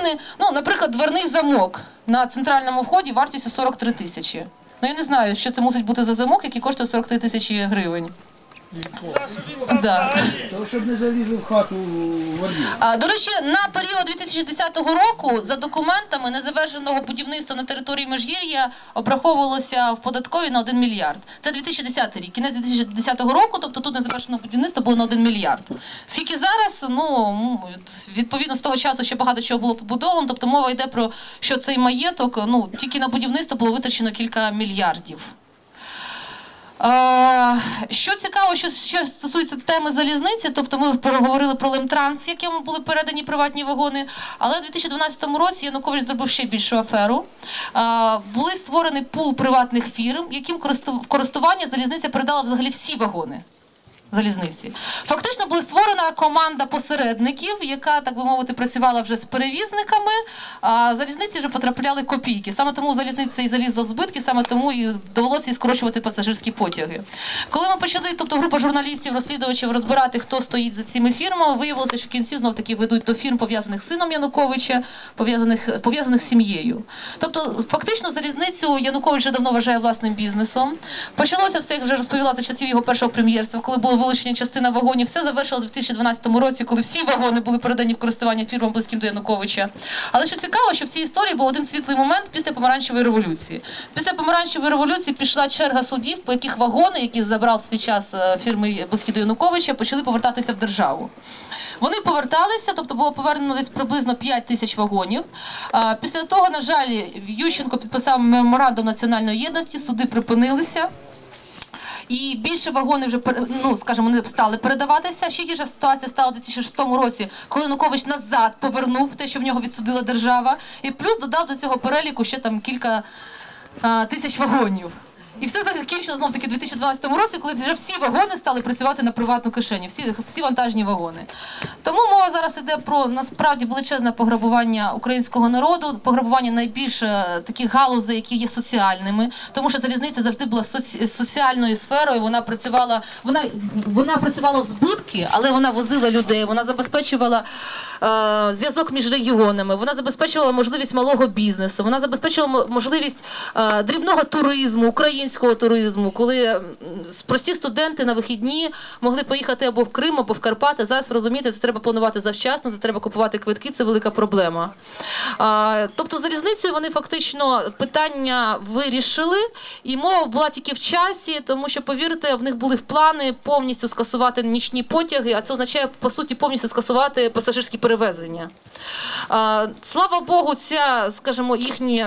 гривни. Ну, наприклад, дверний замок на центральному вході вартістю 43 тисячі. Ну я не знаю, що це мусить бути за замок, який коштує 43 тисячі гривень. Да. Тому щоб не залізли в хату ворів. А, До речі, на період 2010 року за документами незавершеного будівництва на території Межгір'я обраховувалося в податковій на 1 мільярд. Це 2010 рік. Кінець 2010 року, тобто тут незавершеного будівництва було на 1 мільярд. Скільки зараз, ну відповідно з того часу ще багато чого було побудовано. Тобто мова йде про що цей маєток, ну тільки на будівництво було витрачено кілька мільярдів. Е, Що цікаво, що, ще стосується теми залізниці, тобто ми проговорили про Лемтранс, яким були передані приватні вагони. Але у 2012 році Янукович зробив ще більшу аферу. Е, Були створені пул приватних фірм, яким користування залізниця передала взагалі всі вагони. Залізниці фактично була створена команда посередників, яка так би мовити працювала вже з перевізниками. А залізниці вже потрапляли копійки. Саме тому залізниця і залізла в збитки, саме тому і довелося і скорочувати пасажирські потяги. Коли ми почали, тобто група журналістів, розслідувачів розбирати, хто стоїть за цими фірмами, виявилося, що в кінці знов таки ведуть до фірм пов'язаних з сином Януковича, пов'язаних пов'язаних з сім'єю. Тобто, фактично, залізницю Янукович вже давно вважає власним бізнесом. Почалося все, як вже розповіла за часів його першого прем'єрства, коли було вилучення частина вагонів. Все завершилось у 2012 році, коли всі вагони були передані в користування фірмам близьким до Януковича. Але що цікаво, що в цій історії був один світлий момент після помаранчевої революції. Після помаранчевої революції пішла черга судів, по яких вагони, які забрав в свій час е, фірми близькі до Януковича, почали повертатися в державу. Вони поверталися, тобто було повернено десь приблизно 5 тисяч вагонів. Після того, на жаль, Ющенко підписав меморандум національної єдності, суди припинилися. І більше вагони вже ну, скажімо, не стали передаватися. Ще гірша ситуація стала у 2006 році, коли Нукович назад повернув те, що в нього відсудила держава, і плюс додав до цього переліку ще там кілька а, тисяч вагонів. І все закінчило знов таки у 2012 році, коли вже всі вагони стали працювати на приватну кишеню, всі, всі вантажні вагони. Тому мова зараз іде про насправді величезне пограбування українського народу, пограбування найбільш е, таких галузей, які є соціальними, тому що залізниця завжди була соці... соціальною сферою. Вона працювала, вона, вона працювала в збитки, але вона возила людей, вона забезпечувала зв'язок між регіонами, вона забезпечувала можливість малого бізнесу, вона забезпечувала можливість е, дрібного туризму, українського туризму, коли прості студенти на вихідні могли поїхати або в Крим, або в Карпати. Зараз розумієте, це треба планувати завчасно, це треба купувати квитки, це велика проблема. Тобто залізницею вони фактично питання вирішили, і мова була тільки в часі, тому що, повірте, в них були плани повністю скасувати нічні потяги, а це означає по суті повністю скасувати пасажирські перевезення. А, слава Богу, ця, скажімо, їхні,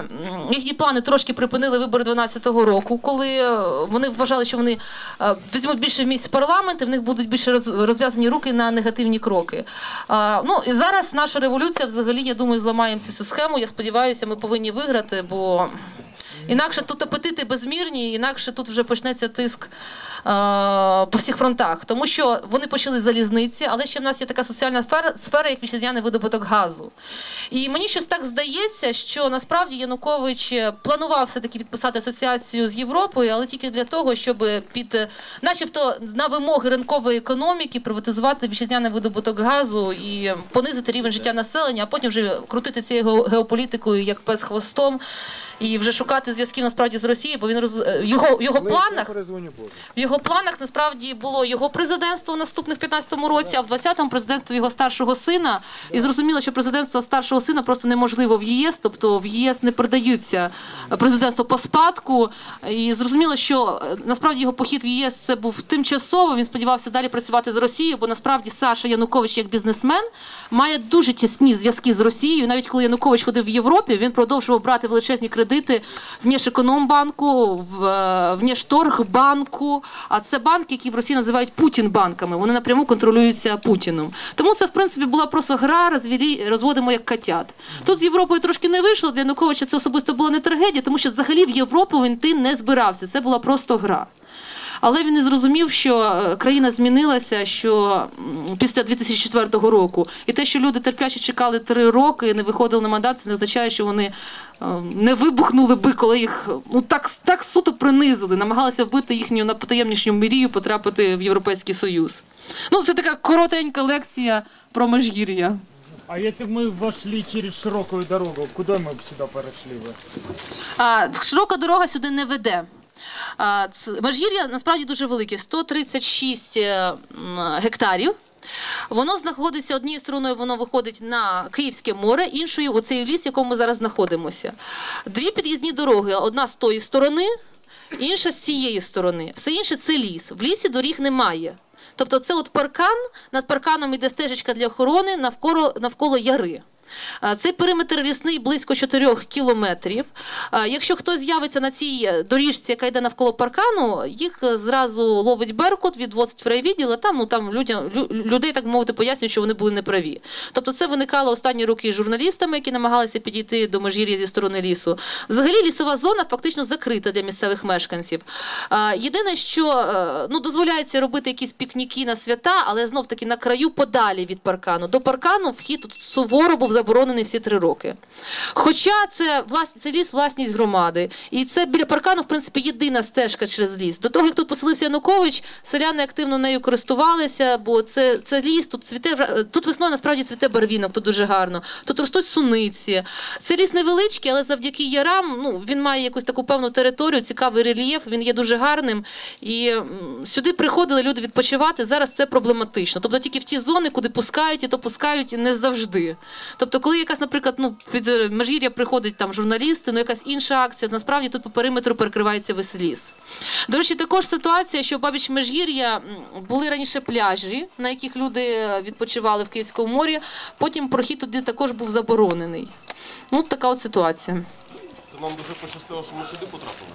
їхні плани трошки припинили вибори 12-го року, коли е, вони вважали, що вони е, візьмуть більше місць в парламент, і в них будуть більше розв'язані руки на негативні кроки. Ну і зараз наша революція, взагалі, я думаю, зламаємо цю схему. Я сподіваюся, ми повинні виграти, бо. Інакше тут апетити безмірні, інакше тут вже почнеться тиск по всіх фронтах. Тому що вони почали з залізниці, але ще в нас є така соціальна сфера, як вітчизняний видобуток газу. І мені щось так здається, що насправді Янукович планував все-таки підписати асоціацію з Європою, але тільки для того, щоб під, е, начебто, на вимоги ринкової економіки приватизувати вітчизняний видобуток газу і понизити рівень життя населення, а потім вже крутити цією геополітикою як пес хвостом і вже шукати зв'язків насправді з Росією, бо він роз... е, його, його планах. В його планах насправді було його президентство в наступних 15-му році, а в 20-му президентство його старшого сина. І зрозуміло, що президентство старшого сина просто неможливо в ЄС, тобто в ЄС не передаються президентство по спадку. І зрозуміло, що е, насправді його похід в ЄС це був тимчасово. Він сподівався далі працювати з Росією, бо насправді Саша Янукович як бізнесмен має дуже тісні зв'язки з Росією. Навіть коли Янукович ходив в Європі, він продовжував брати величезні кредити в Нєшекономбанку, в е, Внешторгбанку. А це банки, які в Росії називають Путін-банками. Вони напряму контролюються Путіном. Тому це, в принципі, була просто гра, розвілі, розводимо як котят. Тут з Європою трошки не вийшло. Для Януковича це особисто була не трагедія, тому що взагалі в Європу він ти не збирався. Це була просто гра Але він не зрозумів, що е, країна змінилася, що м, після 2004 року, і те, що люди терпляче чекали три роки, і не виходили на мандат, це не означає, що вони е, не вибухнули би, коли їх ну так, так суто принизили, намагалися вбити їхню найпотаємнішню мрію потрапити в Європейський Союз. Ну, це така коротенька лекція про Межгір'я. А если бы мы вошли через широкую дорогу, куда мы бы сюда перешли бы? А, широка дорога сюди не веде. Межгір'я насправді дуже велике 136 е, гектарів. Воно знаходиться однією стороною, воно виходить на Київське море, іншою оцей ліс, в якому ми зараз знаходимося. Дві під'їзні дороги: одна з тої сторони, інша з цієї сторони. Все інше це ліс. В лісі доріг немає. Тобто, це от паркан, над парканом іде стежечка для охорони навколо, навколо яри. А, Цей периметр лісний близько 4 кілометрів. Якщо хтось з'явиться на цій е, доріжці, яка йде навколо паркану, їх е, зразу ловить Беркут, відвозить в райвідділ, а там, ну, там людям, людей, так мовити, пояснюють, що вони були неправі. Тобто це виникало останні роки з журналістами, які намагалися підійти до межгір'я зі сторони лісу. Взагалі лісова зона фактично закрита для місцевих мешканців. Єдине, що е, ну, дозволяється робити якісь пікніки на свята, але знов таки на краю подалі від паркану. До паркану вхід суворо був заборонений всі три роки. Хоча це власні це ліс, власність громади, і це біля паркану, в принципі, єдина стежка через ліс. До того як тут поселився Янукович, селяни активно нею користувалися, бо це, це ліс, тут цвіте тут весною насправді цвіте барвінок, тут дуже гарно. Тут ростуть суниці. Це ліс невеличкий, але завдяки ярам ну, він має якусь таку певну територію, цікавий рельєф, він є дуже гарним. І сюди приходили люди відпочивати. Зараз це проблематично. Тобто тільки в ті зони, куди пускають, і то пускають не завжди. Тобто, коли якась, наприклад, ну під межір'я межгір'я приходять там журналісти, ну якась інша акція, насправді тут по периметру перекривається весь ліс. До речі, також ситуація, що бабіч межгір'я були раніше пляжі, на яких люди е, відпочивали в Київському морі. Потім прохід туди також був заборонений. Ну, така от ситуація. Нам дуже пощастило, що ми сюди потрапили.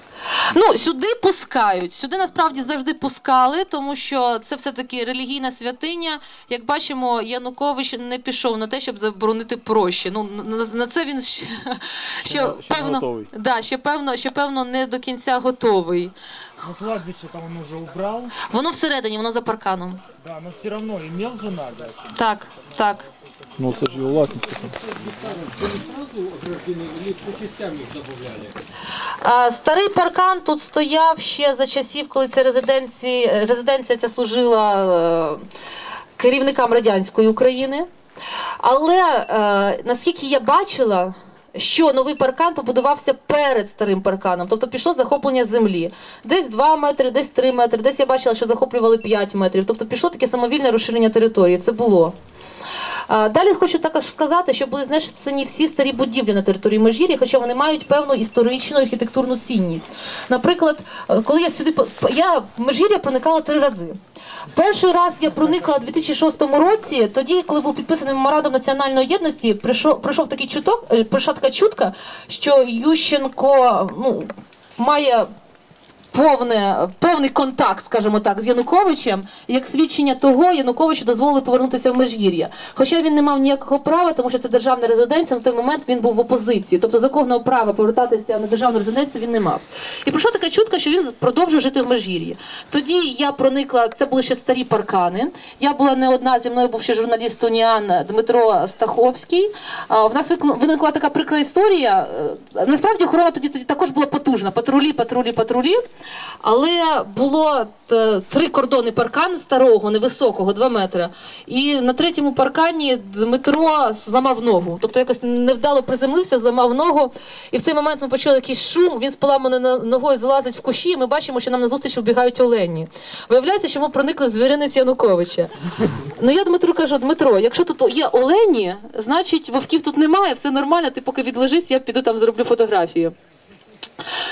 Ну, сюди пускають. Сюди насправді завжди пускали, тому що це все-таки релігійна святиня. Як бачимо, Янукович не пішов на те, щоб заборонити прощі. Ну, на, це він ще, ще, ще певно, готовий. да, ще, певно, ще певно не до кінця готовий. Ну, кладбище там он уже убрал, Воно всередині, воно за парканом. да, но все равно имел же нагляд. Так, так. Ну це ж його власність. Старий паркан тут стояв ще за часів, коли ця резиденція, резиденція ця служила е, керівникам радянської України. Але е, наскільки я бачила, що новий паркан побудувався перед старим парканом, тобто пішло захоплення землі. Десь 2 метри, десь 3 метри, десь я бачила, що захоплювали 5 метрів. Тобто пішло таке самовільне розширення території. Це було. Далі хочу також сказати, що були знесені всі старі будівлі на території Межгір'я, хоча вони мають певну історичну архітектурну цінність. Наприклад, е, коли я сюди я в Межгір'я проникала три рази. Перший раз я проникла у 2006 році, тоді, коли був підписаний меморандум національної єдності, прийшов, прийшов такий чуток, е, прийшла така чутка, що Ющенко ну, має повне, повний контакт, скажімо так, з Януковичем. Як свідчення того, Януковичу дозволили повернутися в Межгір'я. Хоча він не мав ніякого права, тому що це державна резиденція, на той момент він був в опозиції. Тобто законного права повертатися на державну резиденцію він не мав. І прийшла така чутка, що він продовжує жити в Межгір'ї. Тоді я проникла, це були ще старі паркани. Я була не одна, зі мною був ще журналіст Уніан Дмитро Стаховський. В нас виникла така прикра історія. Е, Насправді охорона тоді, тоді також була потужна. Патрулі, патрулі, патрулі. Але було е, три кордони паркану старого, невисокого, 2 метри. І на третьому паркані Дмитро зламав ногу. Тобто якось невдало приземлився, зламав ногу. І в цей момент ми почули якийсь шум. Він з поламаною ногою залазить в кущі. І ми бачимо, що нам назустріч вибігають олені. Виявляється, що ми проникли в звіринець Януковича. Ну я Дмитру кажу, Дмитро, якщо тут є олені, значить вовків тут немає, все нормально, ти поки відлежись, я піду там зроблю фотографію.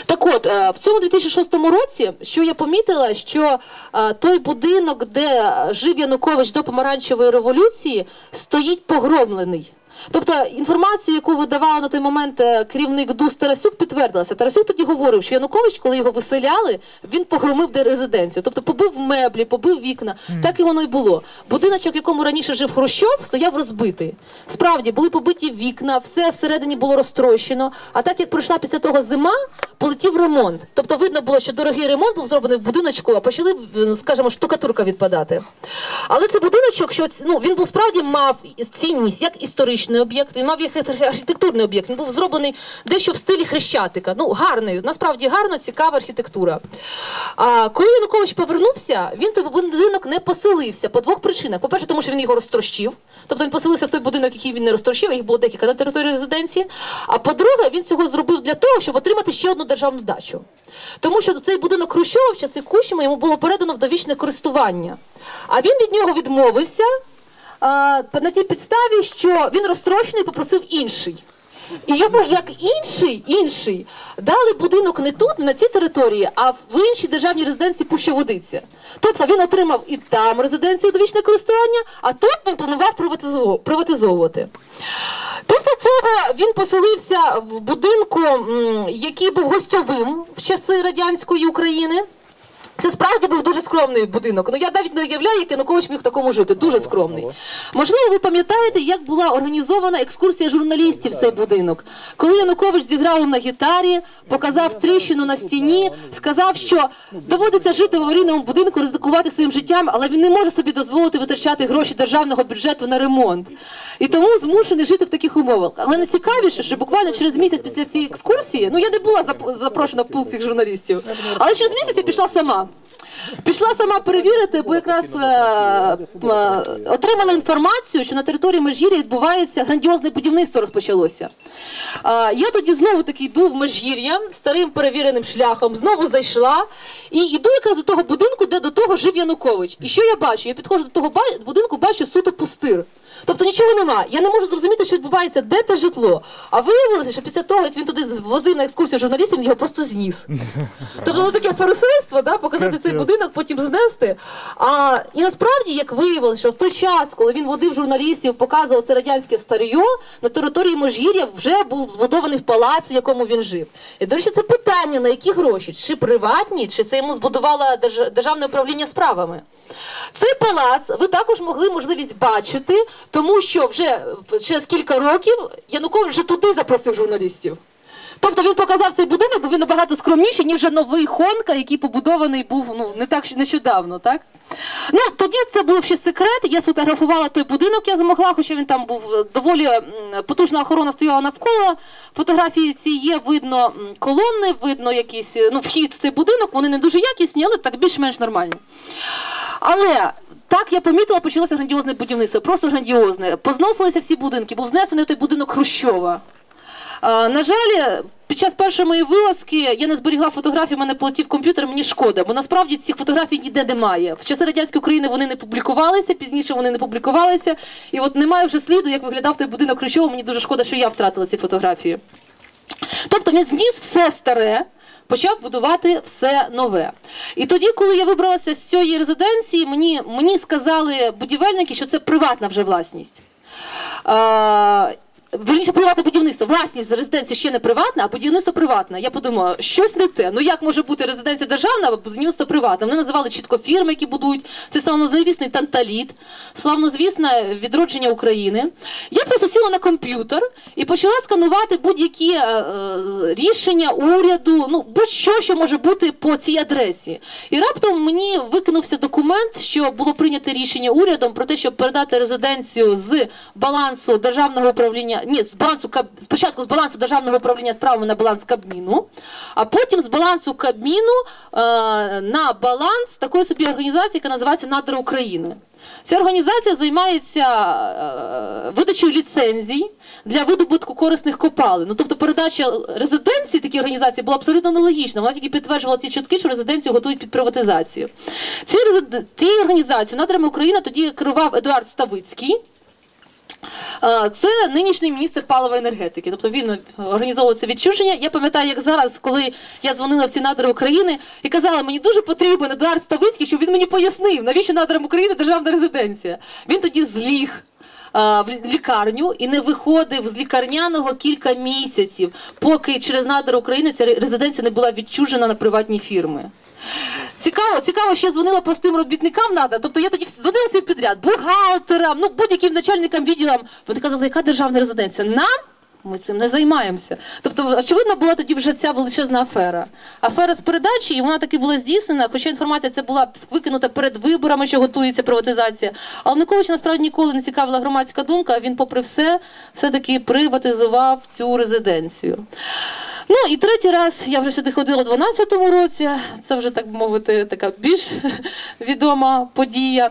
Так от, е, в цьому 2006 році, що я помітила, що е, той будинок, де жив Янукович до помаранчевої революції, стоїть погромлений. Тобто інформацію, яку видавала на той момент е, керівник ДУС Тарасюк, підтвердилася. Тарасюк тоді говорив, що Янукович, коли його виселяли, він погромив де резиденцію, тобто побив меблі, побив вікна. Так і воно й було. Будиночок, в якому раніше жив Хрущов, стояв розбитий. Справді були побиті вікна, все всередині було розтрощено. А так як пройшла після того зима, полетів ремонт. Тобто видно було, що дорогий ремонт був зроблений в будиночку, а почали, скажімо, штукатурка відпадати. Але це будиночок, що ну він був справді мав цінність як історичну. Історичний об'єкт, він мав як архітектурний об'єкт. Він був зроблений дещо в стилі хрещатика. Ну, гарний, насправді гарно, цікава архітектура. А коли Янукович повернувся, він той будинок не поселився по двох причинах. По-перше, тому що він його розтрощив. Тобто він поселився в той будинок, який він не розтрощив, їх було декілька на території резиденції. А по-друге, він цього зробив для того, щоб отримати ще одну державну дачу. Тому що цей будинок Хрущова в часи Кущима йому було передано в довічне користування. А він від нього відмовився на тій підставі, що він розтрощений попросив інший. І йому як інший, інший дали будинок не тут, на цій території, а в іншій державній резиденції Пуща-Водиця. Тобто він отримав і там резиденцію довічне користування, а тут він планував приватизовувати. Після цього він поселився в будинку, який був гостьовим в часи радянської України. Це справді був дуже скромний будинок. Ну я навіть не уявляю, як Янукович міг в такому жити. Дуже скромний. Можливо, ви пам'ятаєте, як була організована екскурсія журналістів в цей будинок. Коли Янукович зіграв їм на гітарі, показав тріщину на стіні, сказав, що доводиться жити в аварійному будинку, ризикувати своїм життям, але він не може собі дозволити витрачати гроші державного бюджету на ремонт. І тому змушений жити в таких умовах. Але найцікавіше, що буквально через місяць після цієї екскурсії, ну я не була зап- запрошена в пул цих журналістів, але через місяць я пішла сама. Пішла сама перевірити, бо якраз е, е, отримала інформацію, що на території Межгір'я відбувається грандіозне будівництво розпочалося. Е, я тоді знову таки йду в Межгір'я старим перевіреним шляхом, знову зайшла і йду якраз до того будинку, де до того жив Янукович. І що я бачу? Я підходжу до того будинку, бачу суто пустир. Тобто нічого нема. Я не можу зрозуміти, що відбувається, де те житло. А виявилося, що після того, як він туди возив на екскурсію журналістів, він його просто зніс. Тобто воно таке фарисейство, да, показати цей будинок, потім знести. А, і насправді, як виявилося, що в той час, коли він водив журналістів, показував це радянське старьо, на території Можгір'я вже був збудований палац, в якому він жив. І, до речі, це питання, на які гроші? Чи приватні, чи це йому збудувало державне управління справами? Цей палац ви також могли можливість бачити, тому що вже е, через кілька років Янукович вже туди запросив журналістів. Тобто він показав цей будинок, бо він набагато скромніший, ніж вже новий Хонка, який побудований був ну не так нещодавно, так? Ну тоді це був ще секрет. Я сфотографувала той будинок, я змогла, хоча він там був е, доволі потужна охорона стояла навколо. Фотографії ці є, видно колони, видно якийсь е, ну, вхід в цей будинок. Вони не дуже якісні, але так більш-менш нормальні. Але так я помітила, почалося грандіозне будівництво, просто грандіозне. Позносилися всі будинки, був знесений той будинок Хрущова. А, на жаль, під час першої моєї вилазки я не зберігла фотографії, в мене полетів комп'ютер, мені шкода, бо насправді цих фотографій ніде немає. В часи радянської України вони не публікувалися, пізніше вони не публікувалися. І от немає вже сліду, як виглядав той будинок Хрущова. Мені дуже шкода, що я втратила ці фотографії. Тобто він зніс все старе, почав будувати все нове. І тоді, коли я вибралася з цієї резиденції, мені, мені сказали будівельники, що це приватна вже власність. Верніше, приватне будівництво. Власність резиденції ще не приватна, а будівництво приватне. Я подумала, щось не те. Ну як може бути резиденція державна, а будівництво приватне? Вони називали чітко фірми, які будують. Це славнозвісний танталіт, славнозвісне відродження України. Я просто сіла на комп'ютер і почала сканувати будь-які е, е, рішення уряду, ну будь-що, що може бути по цій адресі. І раптом мені викинувся документ, що було прийнято рішення урядом про те, щоб передати резиденцію з балансу державного управління, ні, з балансу спочатку з балансу державного управління справами на баланс Кабміну, а потім з балансу Кабміну е, на баланс такої собі організації, яка називається Надра України. Ця організація займається е, видачею ліцензій для видобутку корисних копалин. Ну тобто передача резиденції такій організації була абсолютно нелогічна. Вона тільки підтверджувала ці чутки, що резиденцію готують під приватизацію. Цією організацією надрами України тоді керував Едуард Ставицький. Е, Це нинішній міністр палива енергетики. Тобто він організовував це відчуження. Я пам'ятаю, як зараз, коли я дзвонила в ці надри України і казала, мені дуже потрібен Едуард Ставицький, щоб він мені пояснив, навіщо надрам України державна резиденція. Він тоді зліг. е, В лікарню і не виходив з лікарняного кілька місяців, поки через надр України ця резиденція не була відчужена на приватні фірми. Цікаво, цікаво, що я дзвонила простим робітникам надо. Тобто я тоді дзвонила всім підряд, бухгалтерам, ну будь-яким начальникам відділам. Вони казали, яка державна резиденція? Нам ми цим не займаємося. Тобто, очевидно, була тоді вже ця величезна афера. Афера з передачі, і вона таки була здійснена, хоча інформація ця була викинута перед виборами, що готується приватизація. Але Януковича насправді ніколи не цікавила громадська думка. Він, попри все, все-таки приватизував цю резиденцію. Ну і третій раз я вже сюди ходила у 12-му році. Це вже так мовити, така більш відома подія.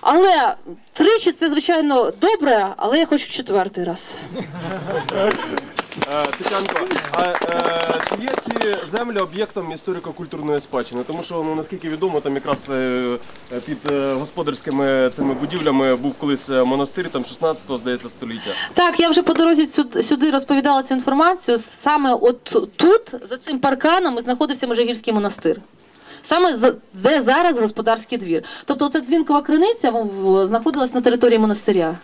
Але тричі це звичайно добре, але я хочу четвертий раз. Е, Тетянко, а е, чи є ці землі об'єктом історико-культурної спадщини? Тому що, ну, наскільки відомо, там якраз е, під господарськими цими будівлями був колись монастир, там 16-го, здається, століття. Так, я вже по дорозі сюди, розповідала цю інформацію. Саме от тут, за цим парканом, знаходився Межигірський монастир. Саме де зараз господарський двір. Тобто, ця дзвінкова криниця знаходилась на території монастиря.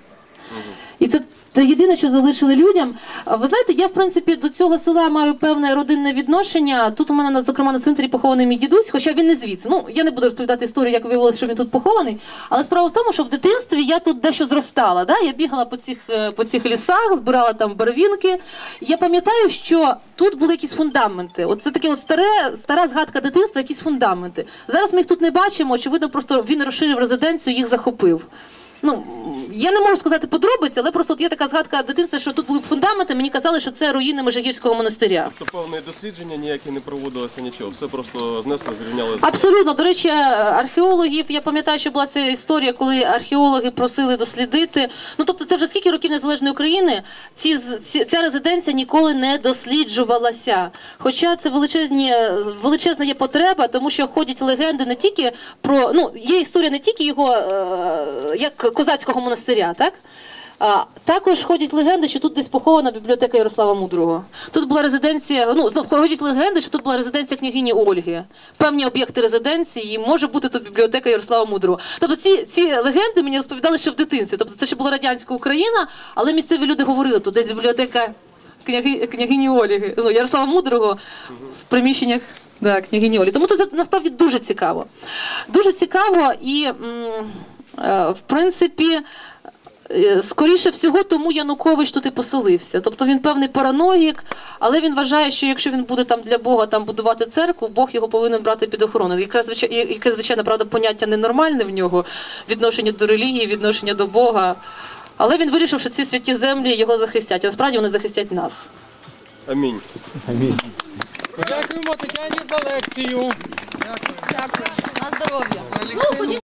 І це єдине, що залишили людям. Ви знаєте, я в принципі до цього села маю певне родинне відношення. Тут у мене зокрема на цвинтарі похований мій дідусь, хоча він не звідси. Ну я не буду розповідати історію, як виявилося, що він тут похований. Але справа в тому, що в дитинстві я тут дещо зростала. Да? Я бігала по цих е, по цих лісах, збирала там барвінки. Я пам'ятаю, що тут були якісь фундаменти. От це таке от старе, стара згадка дитинства, якісь фундаменти. Зараз ми їх тут не бачимо. Очевидно, просто він розширив резиденцію, їх захопив. Ну, я не можу сказати подробиці, але просто от є така згадка дитинства, що тут були фундаменти. Мені казали, що це руїни Межигірського монастиря. Тобто певне дослідження ніякі не проводилося, нічого. Все просто знесли, зрівняли з Абсолютно. До речі, археологів, я пам'ятаю, що була ця історія, коли археологи просили дослідити. Ну тобто, це вже скільки років незалежної України ці, з- ці, ця резиденція ніколи не досліджувалася. Хоча це величезні, величезна є потреба, тому що ходять легенди не тільки про ну є історія не тільки його е, як козацького монастиря, так. А, також ходять легенди, що тут десь похована бібліотека Ярослава Мудрого. Тут була резиденція, ну знов ходять легенди, що тут була резиденція княгині Ольги. Певні об'єкти резиденції, і може бути тут бібліотека Ярослава Мудрого. Тобто ці, ці легенди мені розповідали ще в дитинстві. Тобто це ще була радянська Україна, але місцеві люди говорили, тут десь бібліотека княги, княгині Ольги, ну, Ярослава Мудрого в приміщеннях. Да, княгині Олі. Тому це насправді дуже цікаво. Дуже цікаво і, в принципі, Е, Скоріше всього, тому Янукович тут і поселився. Тобто він певний параноїк, але він вважає, що якщо він буде там для Бога там будувати церкву, Бог його повинен брати під охорону. Якраз яке звичайно правда поняття ненормальне в нього відношення до релігії, відношення до Бога. Але він вирішив, що ці святі землі його захистять. А насправді вони захистять нас. Амінь. Дякуємо Тетяні за лекцію. На здоров'я. Ну, ходіть.